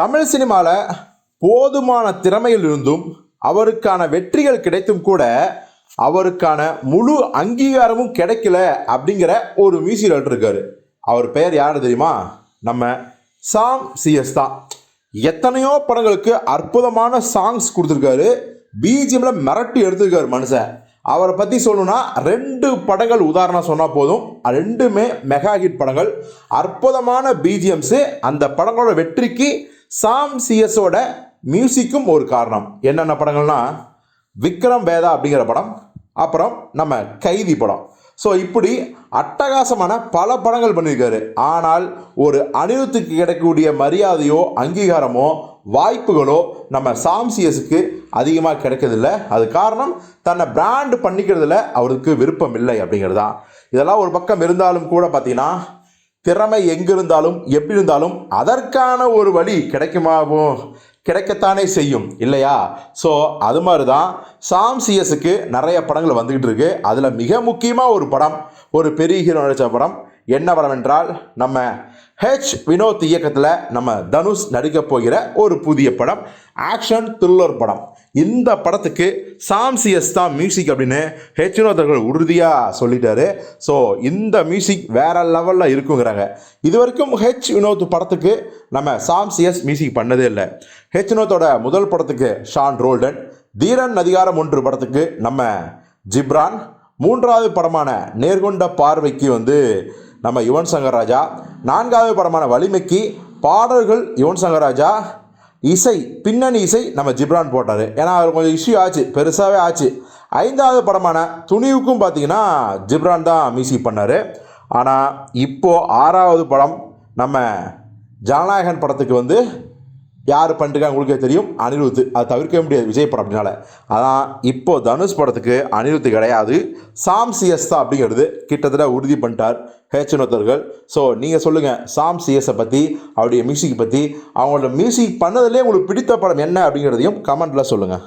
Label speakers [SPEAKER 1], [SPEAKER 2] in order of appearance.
[SPEAKER 1] தமிழ் சினிமாவில் போதுமான திறமையில் இருந்தும் அவருக்கான வெற்றிகள் கிடைத்தும் கூட அவருக்கான முழு அங்கீகாரமும் கிடைக்கல அப்படிங்கிற ஒரு மியூசிக் இருக்காரு அவர் பெயர் யார் தெரியுமா? நம்ம சாம் சிஎஸ் தான். எத்தனையோ படங்களுக்கு அற்புதமான சாங்ஸ் கொடுத்துருக்காரு. பிஜிஎம்ல மிரட்டி எடுத்திருக்காரு மனுஷன். அவரை பற்றி சொல்லணும்னா ரெண்டு படங்கள் உதாரணம் சொன்னால் போதும். ரெண்டுமே மெகா ஹிட் படங்கள். அற்புதமான பிஜிஎம்ஸு அந்த படங்களோட வெற்றிக்கு சாம் சிஎஸோட மியூசிக்கும் ஒரு காரணம். என்னென்ன படங்கள்னா விக்ரம் வேதா அப்படிங்கிற படம் அப்புறம் நம்ம கைதி படம். ஸோ இப்படி அட்டகாசமான பல படங்கள் பண்ணியிருக்காரு. ஆனால் ஒரு அனிருத்துக்கு கிடைக்கக்கூடிய மரியாதையோ அங்கீகாரமோ வாய்ப்புகளோ நம்ம சாம்சியஸுக்கு அதிகமாக கிடைக்கிறதில்ல. அது காரணம் தன்னை பிராண்டு பண்ணிக்கிறதுல அவருக்கு விருப்பம் இல்லை அப்படிங்கிறது தான் இதெல்லாம் ஒரு பக்கம் இருந்தாலும் கூட பார்த்தீங்கன்னா திறமை எங்கிருந்தாலும் எப்படி இருந்தாலும் அதற்கான ஒரு வழி கிடைக்குமாவோ கிடைக்கத்தானே செய்யும் இல்லையா? ஸோ அது மாதிரி தான் சாம் சிஎஸ்க்கு நிறைய படங்கள் வந்துக்கிட்டு இருக்கு. அதில் மிக முக்கியமாக ஒரு படம் ஒரு பெரிய ஹீரோ நடித்த படம் என்ன படம் என்றால் நம்ம ஹெச் வினோத் இயக்கத்தில் நம்ம தனுஷ் நடிக்கப் போகிற ஒரு புதிய படம் ஆக்ஷன் த்ரில்லர் படம். இந்த படத்துக்கு சாம் சிஎஸ் தான் மியூசிக் அப்படின்னு ஹெச் உறுதியாக சொல்லிட்டாரு. ஸோ இந்த மியூசிக் வேற லெவலில் இருக்குங்கிறாங்க. இது வரைக்கும் ஹெச் வினோத் படத்துக்கு நம்ம சாம் சிஎஸ் மியூசிக் பண்ணதே இல்லை. ஹெச் வினோத்தோட முதல் படத்துக்கு ஷான் ரோல்டன் தீரன் அதிகாரம் ஒன்று படத்துக்கு நம்ம ஜிப்ரான் மூன்றாவது படமான நேர்கொண்ட பார்வைக்கு வந்து நம்ம யுவன் சங்கர் ராஜா நான்காவது படமான வலிமைக்கு பாடல்கள் யுவன் சங்கர் ராஜா இசை பின்னணி இசை நம்ம ஜிப்ரான் போட்டார். ஏன்னா அவர் கொஞ்சம் இஷ்யூ ஆச்சு பெருசாகவே ஆச்சு. ஐந்தாவது படமான துணிவுக்கும் பார்த்தீங்கன்னா ஜிப்ரான் தான் மியூசிக் பண்ணார். ஆனால் இப்போது ஆறாவது படம் நம்ம ஜனநாயகன் படத்துக்கு வந்து யார் பண்ணிருக்காங்க உங்களுக்கே தெரியும். அனிருத். அது தவிர்க்க முடியாது விஜய் படம் அப்படின்னால. அதான் இப்போது தனுஷ் படத்துக்கு அனிருத் கிடையாது. சாம் சிஎஸ் தான் அப்படிங்கிறது கிட்டத்தட்ட உறுதி பண்ணிட்டார் ஹேச்சனத்தர்கள் ஸோ நீங்கள் சொல்லுங்கள் சாம் சிஎஸை பற்றி அவருடைய மியூசிக் பற்றி அவங்களோட மியூசிக் பண்ணதுலேயே உங்களுக்கு பிடித்த படம் என்ன அப்படிங்கிறதையும் கமெண்ட்டில் சொல்லுங்கள்